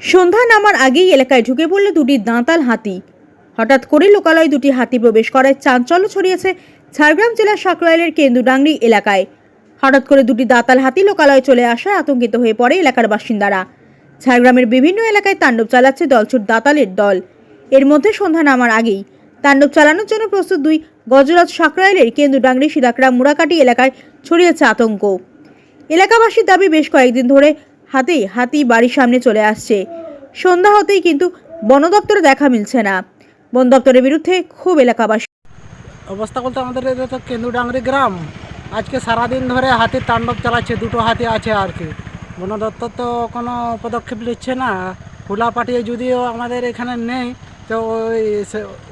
সন্ধ্যা নামার আগেই এলাকায় ঢুকে পড়ল দুটি দাঁতাল হাতি। হঠাৎ করে লোকালয় দুটি হাতি প্রবেশ করায় চাঞ্চল্য ছড়িয়েছে ঝাড়গ্রাম জেলার সাকরাইলের কেন্দুডাংরি এলাকায়। হঠাৎ করে দুটি দাঁতাল হাতি লোকালয়ে চলে আসায় আতঙ্কিত হয়ে পড়ে এলাকার বাসিন্দারা। ঝাড়গ্রামের বিভিন্ন এলাকায় তাণ্ডব চালাচ্ছে দলছুট দাঁতালের দল। এর মধ্যে সন্ধ্যা নামার আগেই তাণ্ডব চালানোর জন্য প্রস্তুত দুই গজরাজ সাকরাইলের কেন্দুডাংরি সিদাকড়া মুরাকাটি এলাকায় ছড়িয়েছে আতঙ্ক। এলাকাবাসীর দাবি, বেশ কয়েকদিন ধরে হাতে হাতি বাড়ির সামনে চলে আসছে। সন্ধ্যা হতেই কিন্তু বন দপ্তরে দেখা মিলছে না। বন দপ্তরের বিরুদ্ধে খুব এলাকাবাসী অবস্থা বলতে আমাদের তো কেন্দুডাংরি গ্রাম, আজকে সারাদিন ধরে হাতির তাণ্ডব চালাচ্ছে, দুটো হাতি আছে আর কি। বন দপ্তর তো কোনো পদক্ষেপ নিচ্ছে না। হুলা পাঠিয়ে যদিও আমাদের এখানে নেই, তো ওই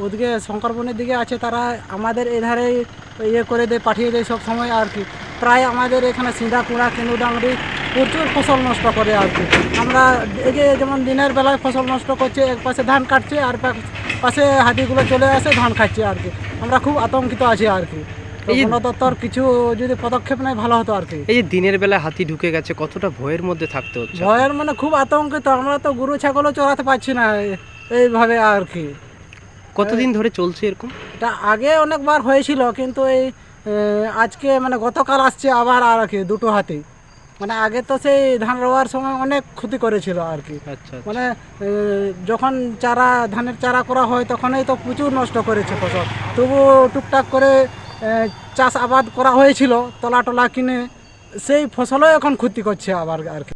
ওদিকে শঙ্করবনের দিকে আছে, তারা আমাদের এধারে ইয়ে করে দেয় পাঠিয়ে দেয় সব সময় আর কি। প্রায় আমাদের এখানে সিঁধা কুড়া, কেন্দুডাংরি প্রচুর ফসল নষ্ট করে আর কি। আমরা এই যে যেমন দিনের বেলায় ফসল নষ্ট করছে এক পাশে ধান কাটছে আর পাশে হাতিগুলো চলে আসে ধান খাচ্ছে আর কি। আমরা খুব আতঙ্কিত আছি আর কি। তো এই যে- বন কিছু যদি পদক্ষেপ নেয় ভালো হতো আর কি। এই যে দিনের বেলা হাতি ঢুকে গেছে কতটা ভয়ের মধ্যে থাকতে হচ্ছে? ভয়ের মানে খুব আতঙ্কিত আমরা তো গরু ছাগলও চড়াতে পারছি না এইভাবে আর কি। কতদিন ধরে চলছে এরকম? এটা আগে অনেকবার হয়েছিল কিন্তু এই আজকে মানে গতকাল আসছে আবার আর কি দুটো হাতি। মানে আগে তো সেই ধান রোয়ার সময় অনেক ক্ষতি করেছিল আর কি। আচ্ছা মানে যখন চারা ধানের চারা করা হয় তখনই তো প্রচুর নষ্ট করেছে ফসল। তবু টুকটাক করে চাষ আবাদ করা হয়েছিল তলা টলা কিনে সেই ফসলও এখন ক্ষতি করছে আবার আর কি।